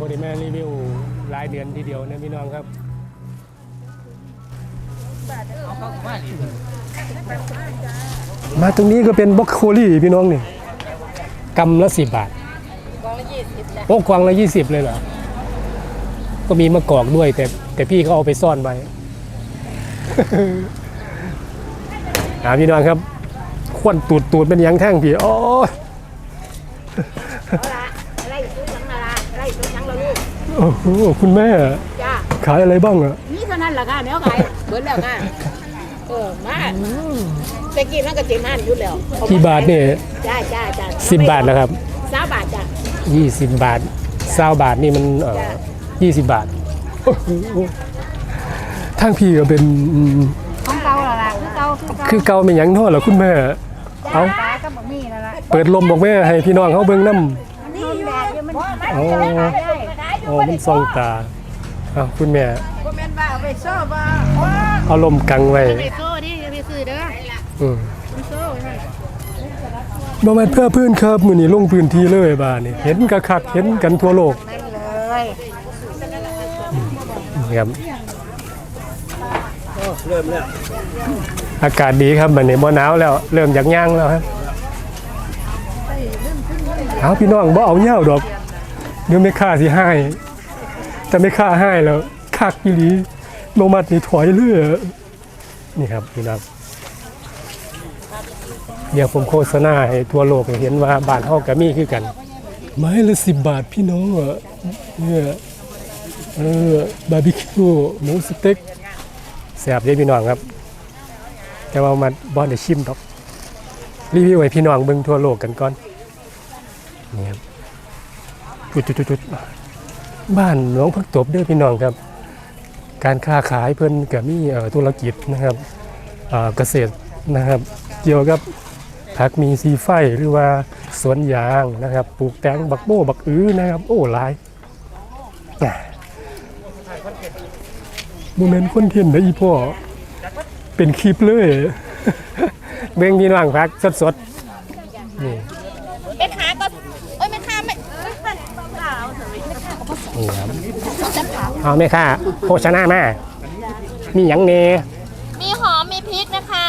บริแม่รีวิวรายเดือนทีเดียวนะพี่น้องครับมาตรงนี้ก็เป็นบล็อกโคลี่พี่น้องนี่กำละสิบบาทโอ้กวางละยี่สิบเลยเหรอ ก็มีมะกอกด้วย แต่แต่พี่เขาเอาไปซ่อนไว้หาพี่น้องครับ ควนตูดตูดเป็นยังแท่งพี่ โอ้ โอ้โหคุณแม่ จ้าขายอะไรบ้างอะนี่เท่านั้นแหละค่ะเนี้ยไงเบิดแล้วค่ะเออมาไปกินมันก็เจ็ดห้านอยู่แล้วเอมกี่บาทเนี่ยจ้าจ้าจ้าสิบบาทแล้วครับสามบาทจ้ะยี่สิบบาทเศร้าบาทนี่มันเอ่อยี่สิบบาทโอ้โหทางพี่ก็เป็นอืมของเก่าละละคือเก่าคือเก่าคือเก่าเป็นหยังทอดเหรอคุณแม่ เอาปลาก็บะหมี่ละละเปิดลมบอกแม่ให้พี่น้องเขาเบิ่งน้ำนี่อยู่มันอ๋อ อ๋อมันซองตาอ้าวคุณแม่บ่แม่นว่าเอาไปโซ่บ่เอาลมกังไว้ไปโซ่ดิอย่าไปซื้อเด้ออืมไปโซ่ให้บ่แม่นเพื่อเพื่อนครับมื้อนี้ลงพื้นที่เลยบาดนี่เห็นกะคักเห็นกันทั่วโลกนั่นเลยนี่ครับเริ่มแล้วอากาศดีครับบัดนี้บ่หนาวแล้ว เริ่มอยากย่างแล้วครับเอาพี่น้องบ่เอาเหย้าดอก เดี๋ยวไม่ค่าสิให้ แต่ไม่ค่าให้แล้วคักอีหลีโนมัดนี่ถอยเลยอนี่ครับพี่น้องเดี๋ยวผมโฆษณาให้ทั่วโลกเห็นว่าบานเฮาก็มีคือกัน ไม้ละสิบบาทพี่น้องอะเนี่ยเออบาร์บีคิวหมูสเต็กแซ่บเด้พี่น้องครับ แต่ว่ามันบ่ได้ชิมดอกรีวิวให้พี่น้องเบิ่งทั่วโลกกันก่อนนี่ครับ จุดๆๆบ้านหลวงพักตบเด้อพี่น้องครับ การค้าขายเพิ่นก็มีเอ่อธุรกิจนะครับเกษตรนะครับ เกี่ยวกับผักมีซีไฟหรือว่าสวนยางนะครับ ปลูกแตงบักโบ้บักอื้อนะครับ โอ้หลายโมเมนต์คนเทนต์นะอีพ่อเป็นคลิปเลย เบ่งพี่น้องพักสดๆนี่ แม่ค้าก็เอ้ยแม่ค้าไม่ นี่ครับเอาไหมค่ะโภชนามามีหยังเนมีหอมมีพริกนะคะ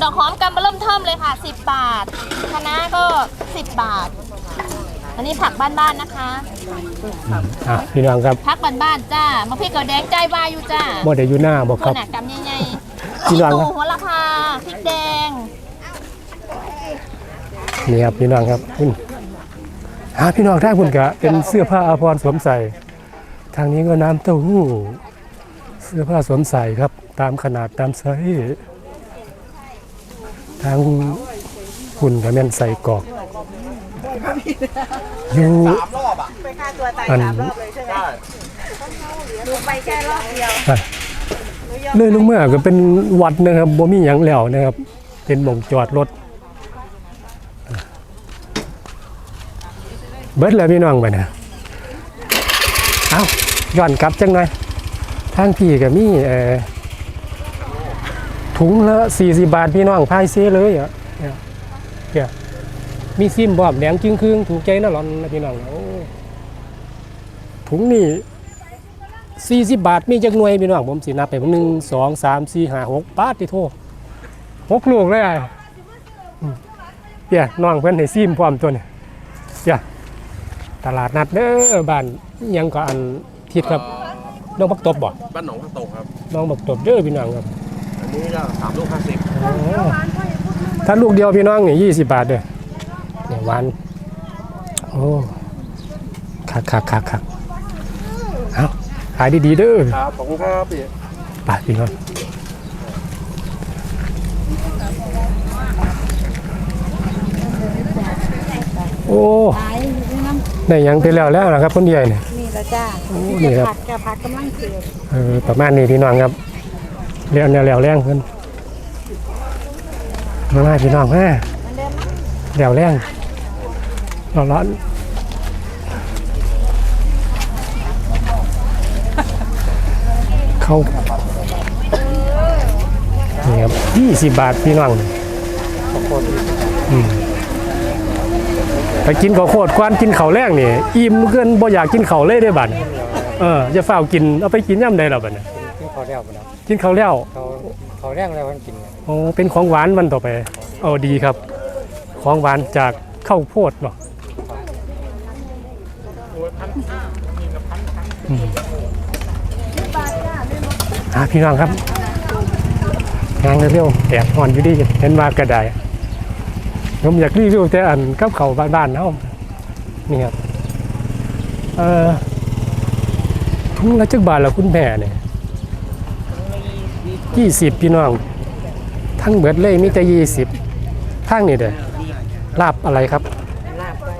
ดอกหอมกำมะเริ่มเทิมเลยค่ะ 10 บาทคะน้าก็ 10 บาท อันนี้ผักบ้านๆนะคะอะพี่น้องครับผักบ้านๆจ้ามะพริกกระแดงใจวาอยู่จ้าบ่ได้อยู่หน้าบอกตัควรับหนักกำใหญ่ๆพี่น้องครับ ตู่หัวละพาพริกแดง นี่ครับพี่น้องครับคุณ หาพี่น้องท่างคุณกะเป็นเสื้อผ้าอาภรณ์สวมใส่ ทางนี้ก็น้ำเต้าหู้ เสื้อผ้าสวมใส่ครับ ตามขนาดตามไซส์ทางคุณกับแม่นใส่กรอกอยู่ไปฆ่าตัวตายอันสามรอบเลยใช่ไหมดูไปแค่รอบเดียวเลยลงมาก็เป็นวัดนะครับบ่มีหยังแล้วนะครับ เป็นหม่องจอดรถ เบิดแล้วพี่น้องไปนะเอาย้อนกลับจังหน่อยทางพี่ก็มีเอ่อถุงละ40บาทพี่น้องพายเซเลยอะเนี่ยเนี่ยมีซิมบอมแดงจึงครึ่งถูกใจนะหลอนนะพี่น้องโอ้ถุงนี่40บาทมีจักหน่วยพี่น้องผมสินับไปหนึ่งสองสามสี่ห้าหกบาทที่โทษหกลูกเลยอะอืมเดี๋ยน้องเพิ่นให้ซิมพร้อมตัวเนี่ยเดี๋ย ตลาดนัดเด้อบ้านอิหยังก็อันทิศครับน้องบักตบบ่บ้านหนองพักตกครับ น้องบักตบเด้อพี่น้องครับอันนี้ก็สามลูกห้าสิบอ๋อถ้าลูกเดียวพี่น้องนี่ยี่สิบบาทเด้อเนี่ยหวานโอ้คักคักคักคักเอาขายดีๆเด้อครับขอบคุณครับพี่ ไปพี่น้อง โอ้ได้หยังไปแล้วแล้วนะครับคนใหญ่เนี่ย นี่ละจ้านี่ครับ ผัดกับผัดกำลังเกิดเออประมาณนี้พี่น้องครับเรียวเนี่ยแล้วแรงขึ้นมามาพี่น้องมาแล้วแรงร้อนร้อนเขานี่ครับยี่สิบบาทพี่น้องอืม ไปกินข้าวโพดกวนกินข้าวแรงนี่อิ่มเกินบ่อยากกินข้าวเลยเด้บัดเออจะฝ้าวกินเอาไปกินย่ำใดล่ะบัดน่ะกินข้าวแล้วบ่เนาะกินข้าวแล้วเขาเขาแรงแล้วมันกินเนี่ยโอ้เป็นของหวานวันต่อไปเอาดีครับ ของหวานจากข้าวโพดเนาะอืมอะพี่น้องครับงานเร็วๆแดดอ่อนอยู่ดีเห็นว่ากระได ผมอยากรีวิวแต่อันกับเขาบ้านๆเฮานี่ครับเอ่อทุ่งละจักบาทละคุณแม่เนี่ยยี่สิบพี่น้อง ทั้งเบิดเลยมีแต่ยี่สิบทางนี่เด้อลาบอะไรครับลาบไก่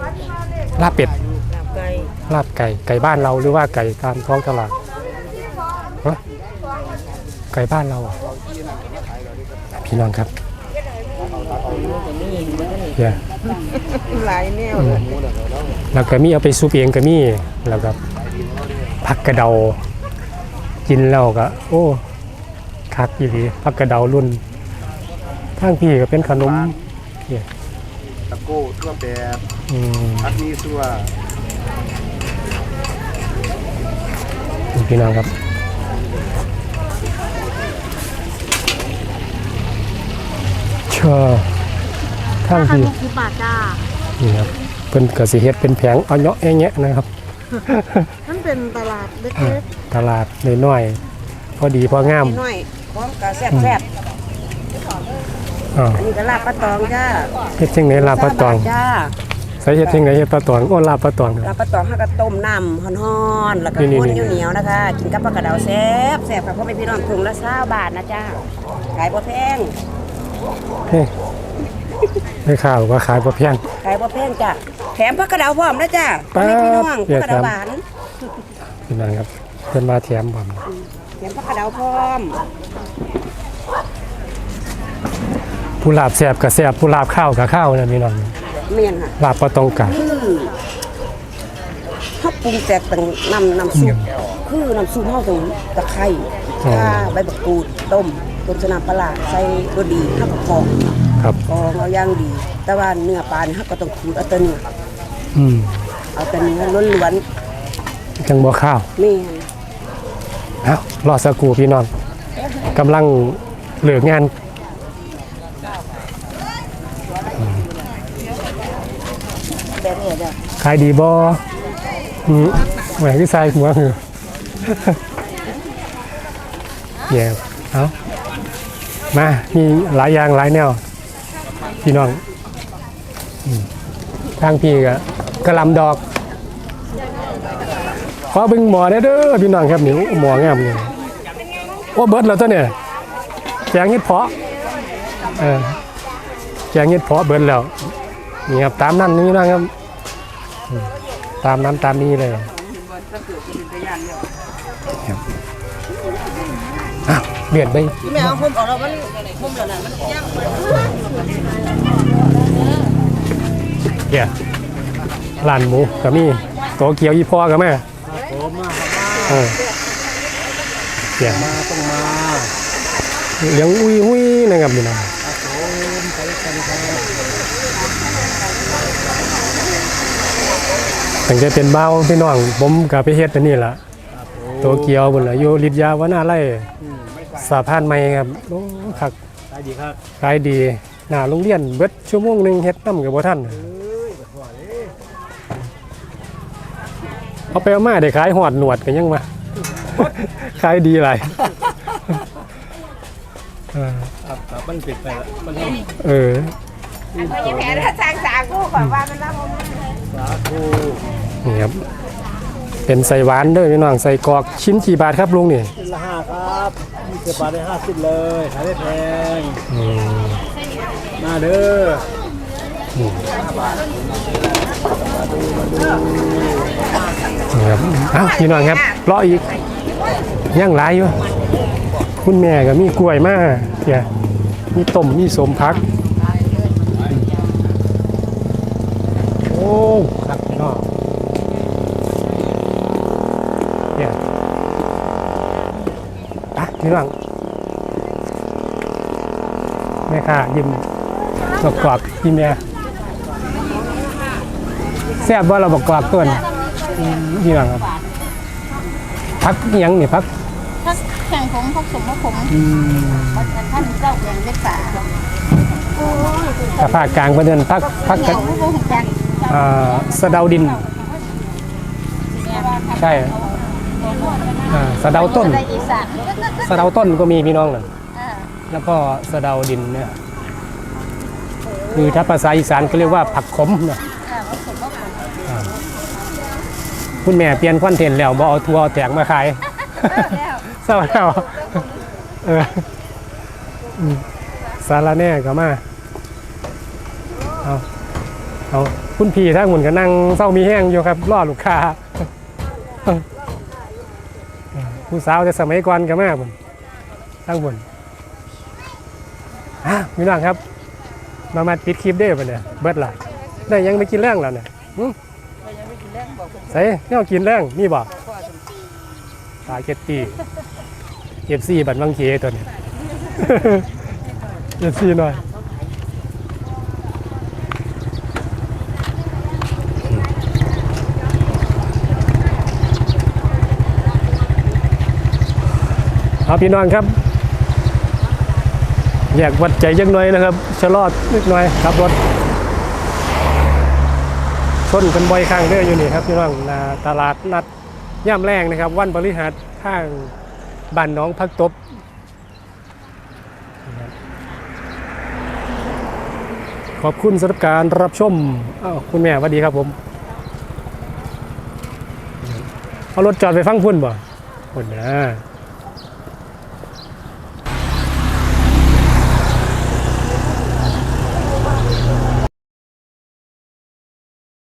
ลาบเป็ด ลาบไก่ ไก่บ้านเราหรือว่าไก่ตามท้องตลาดฮะไก่บ้านเราอะพี่น้องครับ เดี๋ยวหลายแนวแล้วก็มีเอาไปซุปเองก็มีแล้วก็ผักกระเดา กินแล้วก็ โอ้คักอีหลีผักกระเดารุ่นทางพี่ก็เป็นขนมตะโก้ทั่วแบบอืมพัดมีซัวพี่น้องครับชอ ทางพี่สิบบาทจ้านี่ครับเพิ่นก็สิเฮ็ดเป็นแผงเอาเนาะแอะแงะนะครับ มันเป็นตลาดเล็กตลาดน้อยๆพอดีพองามๆน้อยพร้อมกับแซ่บแซ่บอ่าอันนี้ก็ลาบปลาตองจ้าเฮ็ดจังไดลาบปลาตองจ้าใส่เฮ็ดจังไดเฮ็ดปลาตองโอ้ลาบปลาตองลาบปลาตองห้าก็ต้มน้ำฮ้อนๆแล้วก็นี่ข้นๆๆเหนียวๆนะคะ กินกับปลากระเดาแซ่บแซ่บค่ะเพราะเป็นพี่น้องถุงละ20บาทนะจ้าขายบ่แพงเฮ้ย ได้ข่าวว่าขายบ่แพงขายบ่แพงจ้ะแถมปลากระเดาพร้อมนะจ้าป๊าบให้พี่น้องเดี๋ปยวลากระเดาแถมหวานพี่น้องครับเพิ่นมาแถมบ่แถมปลากระเดาพร้อมผู้ลาบแซ่บก็แซ่บผู้ลาบข้าวก็ข้าวนะพี่น้องเมียนค่ะลาบปลาตองกะคือเขาปรุงแจกต่างน้ำน้ำซุปคือน้ำซุปเฮาตรงตะไคร้ข่าใบบักกูดต้มต้มสนามปลาร้าใส่ตัวดีเฮาก็กรอง ครับกรองเอาอย่างดี แต่ว่าเนื้อปลานี่เฮาก็ต้องขูดเอาแต่เนื้ออืมเอาแต่เนื้อล้วนจังบ่ข้าวๆแม่นเอ้ารอสักครู่พี่น้องกำลังเลิกงานแบบนี้จ้ะขายดีบ่อืมแหวนที่ใส่หัวคือแย่เอามามีหลายอย่างหลายแนว พี่น้องทางพี่ก็กระลำดอกขอบึงหมอได้เด้อพี่น้องครับนี่โอ้หมองามเลยโอ้เบิร์ดแล้วตัวเนี่ยแจงเห็ดเพาะเออแจงเห็ดเพาะเบิร์ดแล้วนี่ครับตามนั้นนี่นะครับ ตามนั้นตามนี้เลย เลียนไปแม่เอาผมออกแล้วมันผมแล้วน่ะมันย่างเดี๋ยวร้านหมูก็มีโตเกียวอีพ่อก็แม่เออเดี๋ยวมาต้องมาเลี้ยงอุ้ยอุ้ยนะครับนี่นะตั้งแต่เป็นเบ้าพี่น้องผมกับไปเฮ็ดอันนี้ล่ะโตเกียวบนละอยู่ลิทยาวนาไร่ สาพานใหม่ครับโอ้คักได้ดีครับขายดี หน้าโรงเรียนเบิดชั่วโมงหนึงเฮ็ดนำกับบ่ทันเอาไปเอามาได้ขายหอดหนวดกันยังมา ขายดีหลายเออครับครับมันปิดไปแล้วมันให้เออ อันนี้แผลถ้าสร้างสากูก่อนว่ามันรับผมสาธุ นี่ครับ เป็นใส่หวานเด้อพี่น้องใส่กรอกชิ้นกี่บาทครับลุงนี่ชิ้นละห้าครับมีเสียบาทได้ห้าสิบเลยขายได้แพงอืมมาเด้อนี่ครับเอ้าพี่น้องครับรออีกยังหลายอยู่คุณแม่ก็มีกล้วยมาเดี๋ยวมีต้มมีสมพัก โอ้ครับพี่น้องเนี่ยอะ พี่น้องแม่ค่ะยิ้มกรอบๆยิ้มแม่แซ่บว่าเราบอกกวากต้นอืมพี่น้องครับพักอิหยังนี่พักพักแข่งผมพักสมพักผมท่านเจ้าแดงเล็กฝาถ้าภาคกลางเพิ่นเดินพักพักอกัย่านงผู้บงจักอ่าสะเดาดิน ใช่ อ่าสะเดาต้นได้อีสานสะเดาต้นก็มีพี่น้องนั่นอ่าแล้วก็สะเดาดินเนี่ยคือถ้าภาษาอีสานก็เรียกว่าผักขมเนาะอ่าพักสมพักผมคุณแม่เปลี่ยนคอนเทนต์แล้วบ่เอาทัวร์เอาแตกมาขาย แล้ว เศร้าแล้วเอออืมสาระแหน่ก็มา เอาเอาคุณพี่ทั้งหมุนก็นั่งเศร้ามีแห้งอยู่ครับ รอลูกค้า ผู้สาวแต่สมัยก่อนก็มาบุญทั้งบุญอะมีน้องครับ มามาปิดคลิปได้ป่ะเนี่ยเบิดละได้ยังไม่กินแรงแล้วเนี่ยหึใส่เนี่ยกินแรงนี่บ่ปลาเก็ตตี้เอฟซีบัตรวังเกตัวเนี้เอฟซีหน่อย เอาพี่น้องครับ อยากวัดใจยังหน่อยนะครับชะลอดนิดหน่อยขับรถชนกันบ่อยครั้งเด้ออยู่นี่ครับพี่น้องนาตลาดนัดย่ำแรงนะครับ วันบริหารทางบ้านน้องพักตบขอบคุณสำหรับการรับชมอ้าวคุณแม่สวัสดีครับผม เอารถจอดไปฟังพุ่นบ่พุ่นนะ